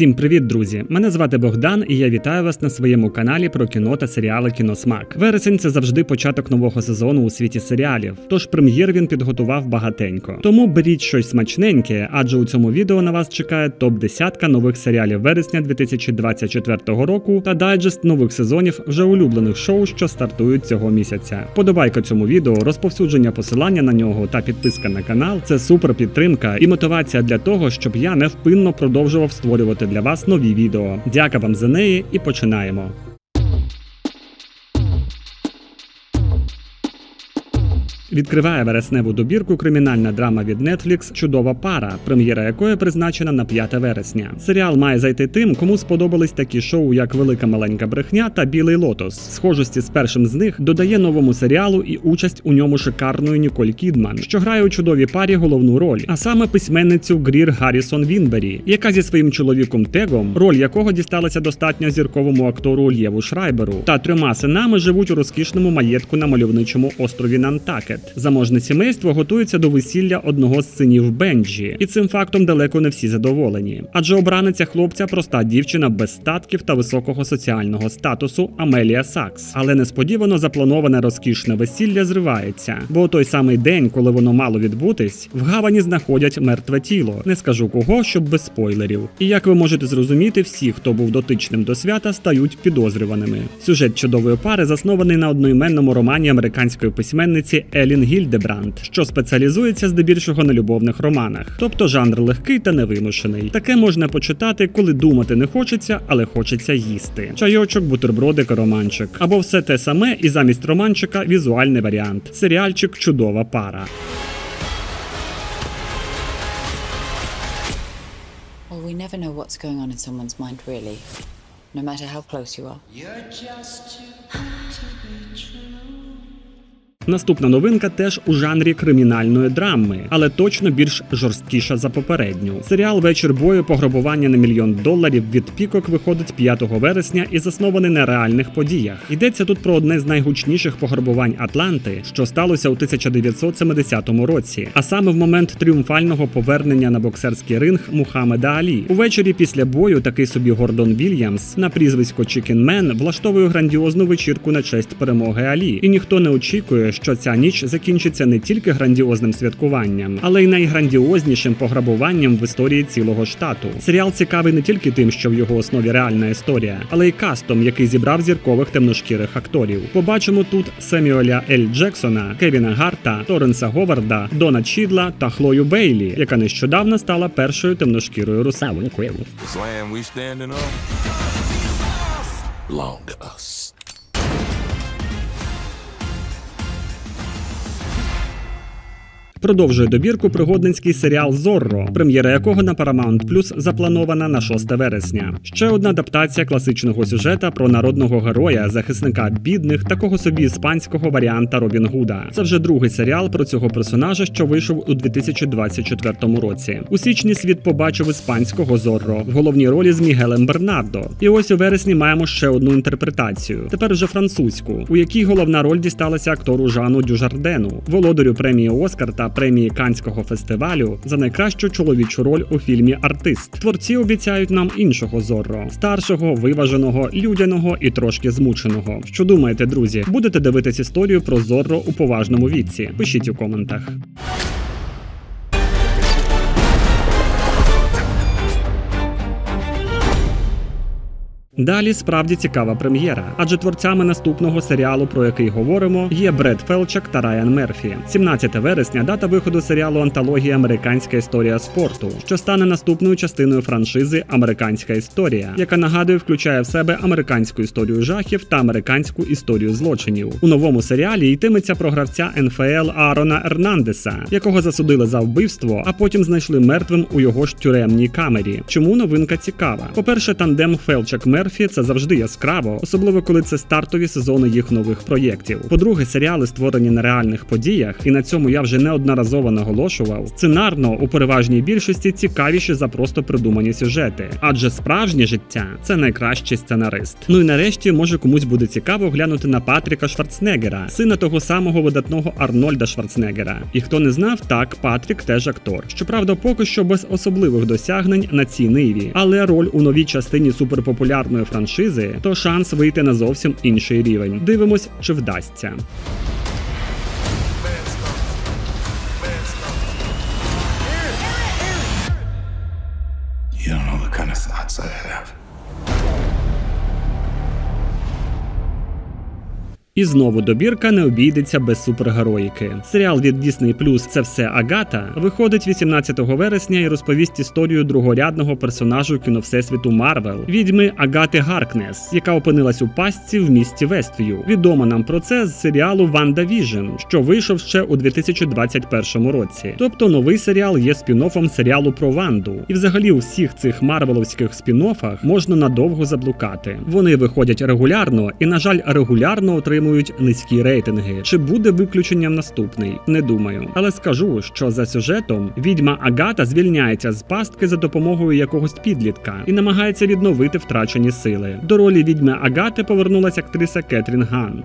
Всім привіт, друзі! Мене звати Богдан, і я вітаю вас на своєму каналі про кіно та серіали Кіносмак. Вересень це завжди початок нового сезону у світі серіалів. Тож прем'єр він підготував багатенько. Тому беріть щось смачненьке, адже у цьому відео на вас чекає топ 10 нових серіалів вересня 2024 року та дайджест нових сезонів вже улюблених шоу, що стартують цього місяця. Подобайка цьому відео, розповсюдження посилання на нього та підписка на канал це супер підтримка і мотивація для того, щоб я невпинно продовжував створювати для вас нові відео. Дяка вам за неї і починаємо. Відкриває вересневу добірку кримінальна драма від Netflix Чудова пара, прем'єра якої призначена на 5 вересня. Серіал має зайти тим, кому сподобались такі шоу, як Велика маленька брехня та Білий лотос. Схожості з першим з них додає новому серіалу і участь у ньому шикарної Ніколь Кідман, що грає у чудовій парі головну роль, а саме письменницю Грір Гаррісон Вінбері, яка зі своїм чоловіком Тегом, роль якого дісталася достатньо зірковому актору Лєву Шрайберу, та трьома синами живуть у розкішному маєтку на мальовничому острові Нантакет. Заможне сімейство готується до весілля одного з синів Бенджі, і цим фактом далеко не всі задоволені. Адже обраниця хлопця проста дівчина без статків та високого соціального статусу Амелія Сакс. Але несподівано заплановане розкішне весілля зривається. Бо у той самий день, коли воно мало відбутись, в гавані знаходять мертве тіло. Не скажу кого, щоб без спойлерів. І як ви можете зрозуміти, всі, хто був дотичним до свята, стають підозрюваними. Сюжет чудової пари заснований на одноіменному романі американської письменниці Елін Гільдебранд, що спеціалізується здебільшого на любовних романах, тобто жанр легкий та невимушений. Таке можна почитати, коли думати не хочеться, але хочеться їсти. Чайочок, бутербродик, романчик. Або все те саме, і замість романчика візуальний варіант. Серіальчик Чудова пара. Well, we never know what's going on in someone's mind, really, no matter how close you are. You're just too Наступна новинка теж у жанрі кримінальної драми, але точно більш жорсткіша за попередню. Серіал Вечір бою пограбування на мільйон доларів від Пікок виходить 5 вересня і заснований на реальних подіях. Йдеться тут про одне з найгучніших пограбувань Атланти, що сталося у 1970 році, а саме в момент тріумфального повернення на боксерський ринг Мухаммеда Алі. Увечері після бою такий собі Гордон Вільямс на прізвисько Чікен Мен влаштовує грандіозну вечірку на честь перемоги Алі, і ніхто не очікує, що ця ніч закінчиться не тільки грандіозним святкуванням, але й найграндіознішим пограбуванням в історії цілого штату. Серіал цікавий не тільки тим, що в його основі реальна історія, але й кастом, який зібрав зіркових темношкірих акторів. Побачимо тут Семюеля Ель Джексона, Кевіна Гарта, Торренса Говарда, Дона Чідла та Хлою Бейлі, яка нещодавно стала першою темношкірою belong to us. Продовжує добірку пригодницький серіал Зорро, прем'єра якого на Paramount Plus запланована на 6 вересня. Ще одна адаптація класичного сюжета про народного героя, захисника бідних, такого собі іспанського варіанта Робін Гуда. Це вже другий серіал про цього персонажа, що вийшов у 2024 році. У січні світ побачив іспанського Зорро в головній ролі з Мігелем Бернардо. І ось у вересні маємо ще одну інтерпретацію. Тепер вже французьку, у якій головна роль дісталася актору Жану Дюжардену, володарю премії Оскар та премії Канського фестивалю за найкращу чоловічу роль у фільмі Артист. Творці обіцяють нам іншого зорро, старшого, виваженого, людяного і трошки змученого. Що думаєте, друзі? Будете дивитись історію про зорро у поважному віці? Пишіть у коментах. Далі справді цікава прем'єра, адже творцями наступного серіалу, про який говоримо, є Бред Фелчак та Райан Мерфі. 17 вересня дата виходу серіалу антології Американська історія спорту, що стане наступною частиною франшизи Американська історія, яка нагадує, включає в себе американську історію жахів та американську історію злочинів. У новому серіалі йтиметься про гравця НФЛ Аарона Ернандеса, якого засудили за вбивство, а потім знайшли мертвим у його ж тюремній камері. Чому новинка цікава? По перше, тандем Фелчак Мерфі Мерфі це завжди яскраво, особливо коли це стартові сезони їх нових проєктів. По-друге, серіали створені на реальних подіях, і на цьому я вже неодноразово наголошував. Сценарно у переважній більшості цікавіші за просто придумані сюжети, адже справжнє життя це найкращий сценарист. Ну і нарешті, може комусь буде цікаво глянути на Патріка Шварценеггера, сина того самого видатного Арнольда Шварценеггера. І хто не знав, так Патрік теж актор. Щоправда, поки що без особливих досягнень на цій ниві, але роль у новій частині суперпопулярної франшизи то шанс вийти на зовсім інший рівень. Дивимось, чи вдасться. You don't know the kind of thoughts I have. І знову добірка не обійдеться без супергероїки. Серіал від Disney Plus це все Агата виходить 18 вересня і розповість історію другорядного персонажу кіновсесвіту Марвел відьми Агати Гаркнес, яка опинилась у пастці в місті Вествію. Відомо нам про це з серіалу Ванда Віжн, що вийшов ще у 2021 році. Тобто новий серіал є спін-оффом серіалу про Ванду. І взагалі у всіх цих марвеловських спін-оффах можна надовго заблукати. Вони виходять регулярно і, на жаль, регулярно отримують низькі рейтинги. Чи буде виключенням наступний? Не думаю. Але скажу, що за сюжетом відьма Агата звільняється з пастки за допомогою якогось підлітка і намагається відновити втрачені сили. До ролі відьми Агати повернулася актриса Кетрін Ган.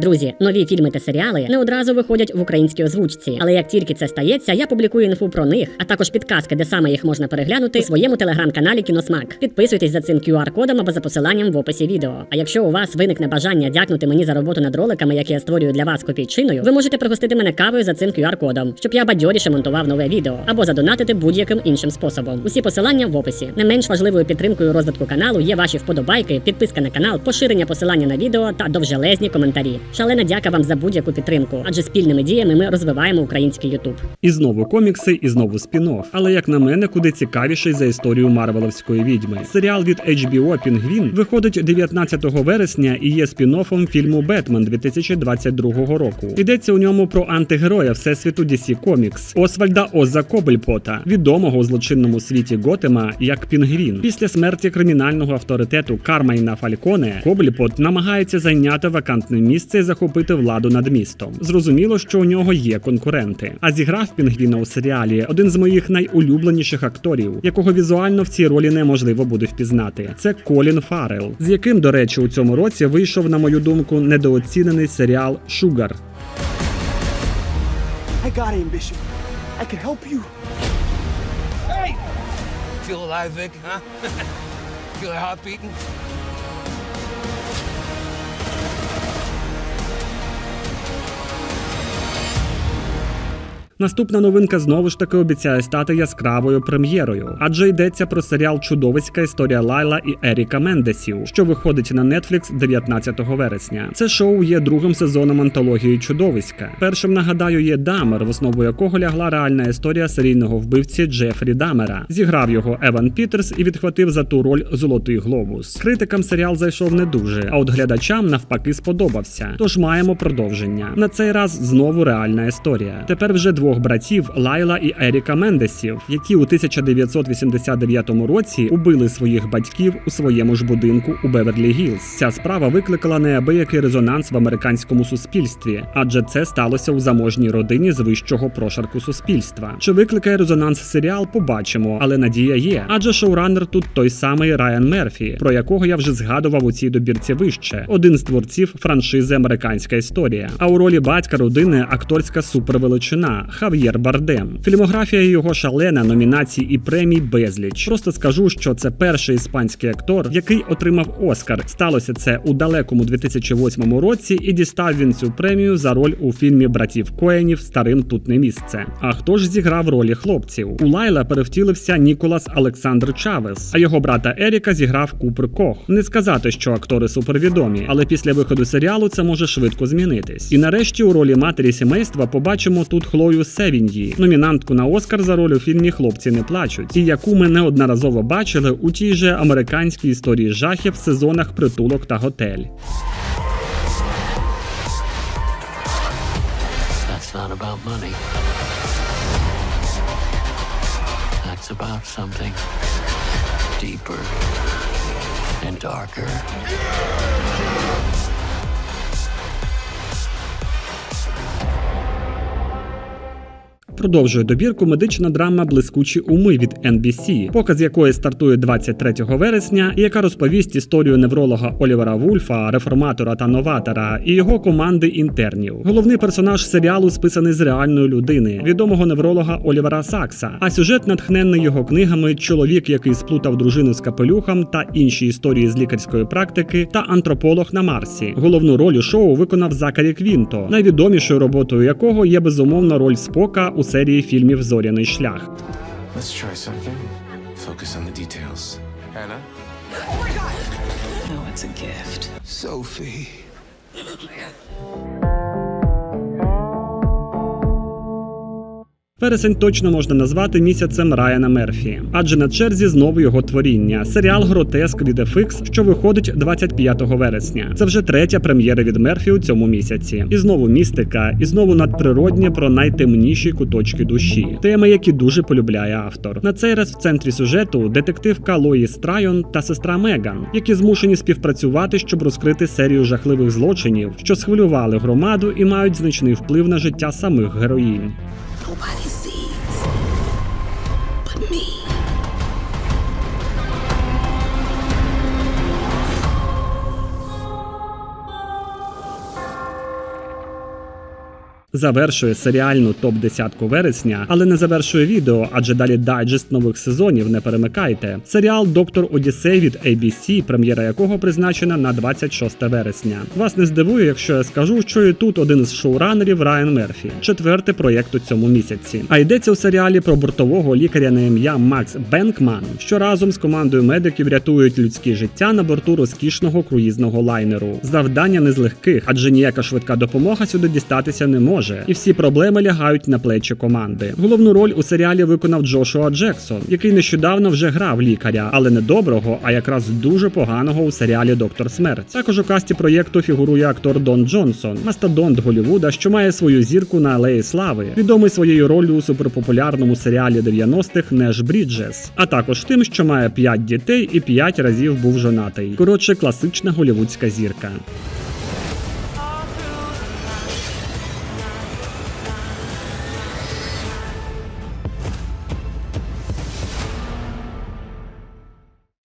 Друзі, нові фільми та серіали не одразу виходять в українській озвучці, але як тільки це стається, я публікую інфу про них, а також підказки, де саме їх можна переглянути у своєму телеграм-каналі Кіносмак. Підписуйтесь за цим QR-кодом або за посиланням в описі відео. А якщо у вас виникне бажання дякнути мені за роботу над роликами, які я створюю для вас копійчиною, ви можете пригостити мене кавою за цим QR-кодом, щоб я бадьоріше монтував нове відео, або задонатити будь-яким іншим способом. Усі посилання в описі. Не менш важливою підтримкою розвитку каналу є ваші вподобайки, підписка на канал, поширення посилання на відео та довжелезні коментарі. Шалена дяка вам за будь-яку підтримку, адже спільними діями ми розвиваємо український Ютуб. І знову комікси, і знову спін-офф. Але як на мене, куди цікавіший за історію Марвеловської відьми. Серіал від HBO Пінгвін виходить 19 вересня і є спін-оффом фільму Бетмен 2022 року. Йдеться у ньому про антигероя всесвіту DC Comics Освальда Оза Кобельпота, відомого у злочинному світі Готема як Пінгвін. Після смерті кримінального авторитету Кармайна Фальконе Кобельпот намагається зайняти вакантне місце і захопити владу над містом. Зрозуміло, що у нього є конкуренти. А зіграв Пінгвіна у серіалі один з моїх найулюбленіших акторів, якого візуально в цій ролі неможливо буде впізнати. Це Колін Фаррелл, з яким, до речі, у цьому році вийшов, на мою думку, недооцінений серіал Шугар. I got ambition. I can help you. Feel alive, Vic, huh? Feel your heart beating? Наступна новинка знову ж таки обіцяє стати яскравою прем'єрою, адже йдеться про серіал Чудовиська історія Лайла і Еріка Мендесів, що виходить на Netflix 19 вересня. Це шоу є другим сезоном антології Чудовиська. Першим нагадаю є Дамер, в основу якого лягла реальна історія серійного вбивці Джефрі Дамера. Зіграв його Еван Пітерс і відхватив за ту роль Золотий глобус. Критикам серіал зайшов не дуже, а от глядачам навпаки сподобався. Тож маємо продовження. На цей раз знову реальна історія. Тепер вже двох братів Лайла і Еріка Мендесів, які у 1989 році убили своїх батьків у своєму ж будинку у Беверлі Гілз. Ця справа викликала неабиякий резонанс в американському суспільстві, адже це сталося у заможній родині з вищого прошарку суспільства. Чи викликає резонанс серіал? Побачимо, але надія є. Адже шоураннер тут той самий Райан Мерфі, про якого я вже згадував у цій добірці вище, один з творців франшизи Американська історія. А у ролі батька родини акторська супервеличина Хав'єр Бардем. Фільмографія його шалена, номінацій і премій безліч. Просто скажу, що це перший іспанський актор, який отримав Оскар. Сталося це у далекому 2008 році, і дістав він цю премію за роль у фільмі братів Коенів Старим тут не місце. А хто ж зіграв ролі хлопців? У Лайла перевтілився Ніколас Олександр Чавес, а його брата Еріка зіграв Купер Кох. Не сказати, що актори супервідомі, але після виходу серіалу це може швидко змінитись. І нарешті у ролі матері сімейства побачимо тут Хлою Севіньї, номінантку на Оскар за роль у фільмі Хлопці не плачуть, і яку ми неодноразово бачили у тій же американській історії жахів в сезонах притулок та готель. That's not about money. That's about something deeper and darker. Продовжує добірку медична драма Блискучі уми від NBC, показ якої стартує 23 вересня, і яка розповість історію невролога Олівера Вульфа, реформатора та новатора і його команди інтернів. Головний персонаж серіалу списаний з реальної людини, відомого невролога Олівера Сакса. А сюжет натхненний його книгами Чоловік, який сплутав дружину з капелюхом та інші історії з лікарської практики, та антрополог на Марсі. Головну роль у шоу виконав Закарі Квінто, найвідомішою роботою якого є безумовно роль Спока у серії фільмів Зоряний шлях. Let's try something. Focus on the details. Hannah? Oh, it's a gift. Sophie. Вересень точно можна назвати місяцем Райана Мерфі, адже на черзі знову його творіння серіал Гротеск від FX, що виходить 25 вересня. Це вже третя прем'єра від Мерфі у цьому місяці. І знову містика, і знову надприроднє про найтемніші куточки душі, теми, які дуже полюбляє автор. На цей раз в центрі сюжету детективка Лоїс Трайон та сестра Меган, які змушені співпрацювати, щоб розкрити серію жахливих злочинів, що схвилювали громаду і мають значний вплив на життя самих героїнь. Nobody sees but me. Завершує серіальну топ 10 вересня, але не завершує відео, адже далі дайджест нових сезонів. Не перемикайте. Серіал Доктор Одіссей від ABC, прем'єра якого призначена на 26 вересня. Вас не здивує, якщо я скажу, що і тут один з шоуранерів Райан Мерфі, четвертий проєкт у цьому місяці. А йдеться у серіалі про бортового лікаря на ім'я Макс Бенкман, що разом з командою медиків рятують людські життя на борту розкішного круїзного лайнеру. Завдання не з легких, адже ніяка швидка допомога сюди дістатися не може, і всі проблеми лягають на плечі команди. Головну роль у серіалі виконав Джошуа Джексон, який нещодавно вже грав лікаря, але не доброго, а якраз дуже поганого у серіалі Доктор Смерть. Також у касті проєкту фігурує актор Дон Джонсон, мастодонт Голівуда, що має свою зірку на алеї слави, відомий своєю роллю у суперпопулярному серіалі 90-х Неш Бріджес, а також тим, що має 5 дітей і 5 разів був жонатий. Коротше, класична голівудська зірка.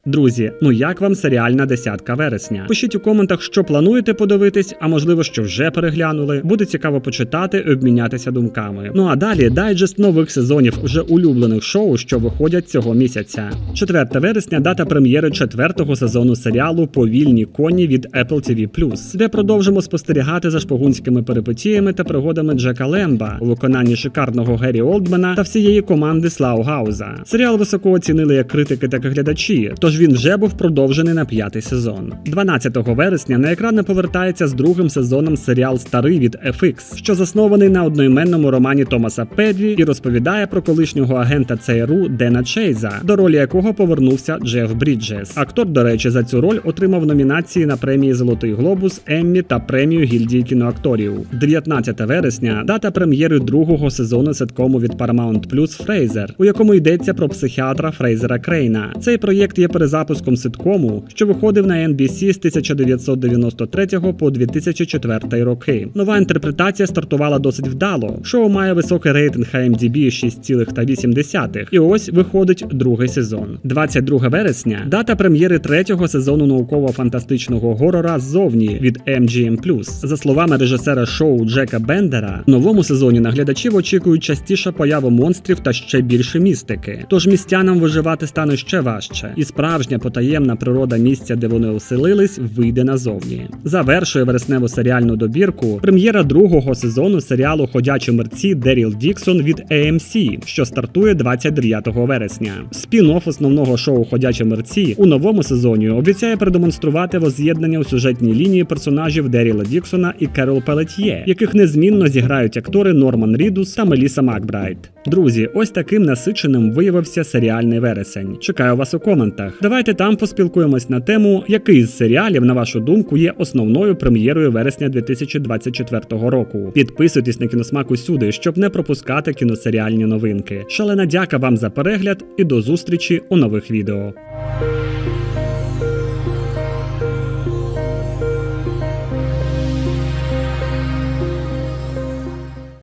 Друзі, ну як вам серіальна десятка вересня? Пишіть у коментах, що плануєте подивитись, а можливо, що вже переглянули. Буде цікаво почитати і обмінятися думками. Ну а далі дайджест нових сезонів вже улюблених шоу, що виходять цього місяця. 4 вересня дата прем'єри четвертого сезону серіалу Повільні коні від Apple TV+, де продовжимо спостерігати за шпигунськими перипетіями та пригодами Джека Лемба у виконанні шикарного Геррі Олдмана та всієї команди Слаугауза. Серіал високо оцінили як критики, так і глядачі. Тож він вже був продовжений на п'ятий сезон. 12 вересня на екрани повертається з другим сезоном серіал Старий від FX, що заснований на одноіменному романі Томаса Педрі і розповідає про колишнього агента ЦРУ Дена Чейза, до ролі якого повернувся Джеф Бріджес. Актор, до речі, за цю роль отримав номінації на премії Золотий Глобус, Еммі та премію гільдії кіноакторів. 19 вересня дата прем'єри другого сезону ситкому від Paramount Plus Фрейзер, у якому йдеться про психіатра Фрейзера Крейна. Цей проєкт є перезапуском ситкому, що виходив на NBC з 1993 по 2004 роки. Нова інтерпретація стартувала досить вдало. Шоу має високий рейтинг IMDb 6,8. І ось виходить другий сезон. 22 вересня дата прем'єри третього сезону науково-фантастичного горора ззовні від MGM+. За словами режисера шоу Джека Бендера, в новому сезоні наглядачів очікують частіше появу монстрів та ще більше містики. Тож містянам виживати стане ще важче. І справді справжня потаємна природа місця, де вони оселились, вийде назовні. Завершує вересневу серіальну добірку прем'єра другого сезону серіалу Ходячі мерці Деріл Діксон від AMC, що стартує 29 вересня. Спін-офф основного шоу Ходячі мерці у новому сезоні обіцяє продемонструвати воз'єднання у сюжетній лінії персонажів Деріла Діксона і Керол Пелетьє, яких незмінно зіграють актори Норман Рідус та Меліса Макбрайт. Друзі, ось таким насиченим виявився серіальний вересень. Чекаю вас у коментах. Давайте там поспілкуємось на тему, який з серіалів, на вашу думку, є основною прем'єрою вересня 2024 року. Підписуйтесь на кіносмак усюди, щоб не пропускати кіносеріальні новинки. Шалена дяка вам за перегляд і до зустрічі у нових відео.